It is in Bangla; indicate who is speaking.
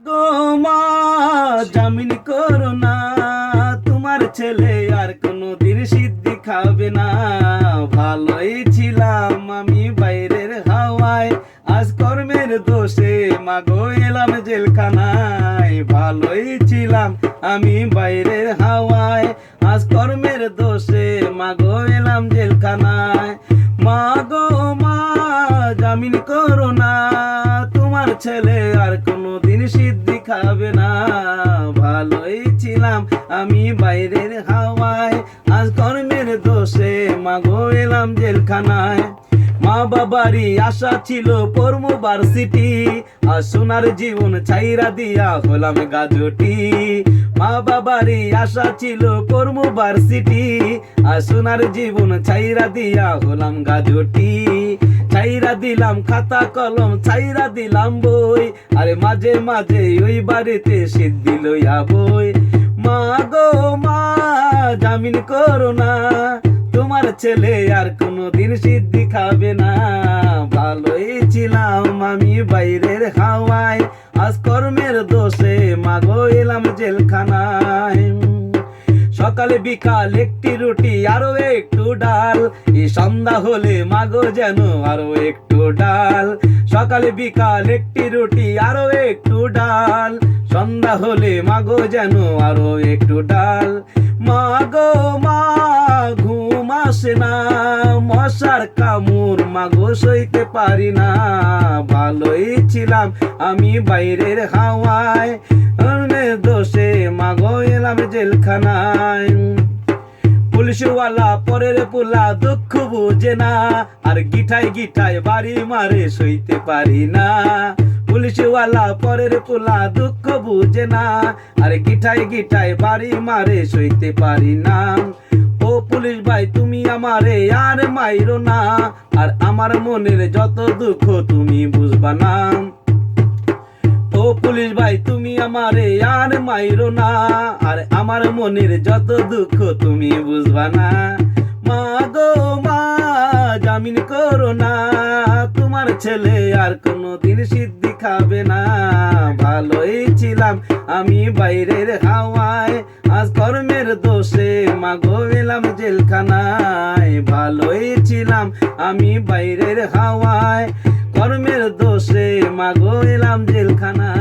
Speaker 1: গো মা, জামিন করো না। তোমার ছেলে আর কোনো দিন সিদ্ধি খাবে না। ভালোই ছিলাম আমি বাইরের হাওয়ায়। আজ কর্মের দোষে মাগো এলাম জেলখানায়। ভালোই ছিলাম আমি বাইরের হাওয়ায়। আজ কর্মের দোষে মাগো এলাম জেলখানায়। মাগো মা, জামিন করো না। তোমার ছেলে আর কোনো দিন সিদ্ধি খাবে না। ভালোই ছিলাম আমি বাইরের হাওয়ায়, আজ কর্মের দোষে মাগো এলাম জেলখানায়। মা বাবারই আশা ছিল পড়ব ভার্সিটি আর সোনার জীবন ছাইরা দিয়া হলাম গাজটি। মা বাবারই আশা ছিল পড়ব ভার্সিটি আর সোনার জীবন ছাইরা দিয়া হলাম গাজটি। ছাইরা দিলাম খাতা কলম, ছাইরা দিলাম বই। আরে মাঝে মাঝে ওই বাড়িতে সিদ্ধি লইয়া বই। মা গো, মা, জামিন করো না। তোমার ছেলে আর কোনো দিন সিদ্ধি খাবে না। ভালোই ছিলাম আমি বাইরের হাওয়ায়। আজ কর্মের দোষে মাগো এলাম জেলখানায়। সকালে বিকাল একটি রুটি, আরও একটু ডাল। এই সন্ধ্যা হলে মাগো যেন আরও একটু ডাল। সকালে বিকাল একটি রুটি, আরও একটু ডাল। সন্ধ্যা হলে মাগো যেন আরও একটু ডাল। মাগো, মা, ঘুম আসে না। মশার কামড় মাগো সইতে পারি না। ভালোই ছিলাম আমি বাইরের হাওয়ায়। দোষে, মাগো এলাম জেলখানায়। পুলিশওয়ালা পরের পোলা দুঃখ বুঝে না, আর গিঠায় গিঠায় বাড়ি মারে সইতে পারি না। পুলিশওয়ালা পরের পোলা দুঃখ বুঝে না, আর গিঠায় গিঠায় বাড়ি মারে সইতে পারি না। ও পুলিশ ভাই, তুমি আমারে আর মাইরো না, আর আমার মনের যত দুঃখ তুমি বুঝবা না। পুলিশ ভাই, তুমি আমারে আর মাইরো না। আর আমার মনের যত দুঃখ তুমি বুঝবা না। মা গো, মা, জামিন করো না। তোমার ছেলে আর কোনো দিন সিদ্ধি খাবে না। ভালোই ছিলাম আমি বাইরের হাওয়ায়। আজ কর্মের দোষে মাগো এলাম জেলখানায়। ভালোই ছিলাম আমি বাইরের হাওয়ায়। কর্মের দোষে মাগো এলাম জেলখানায়।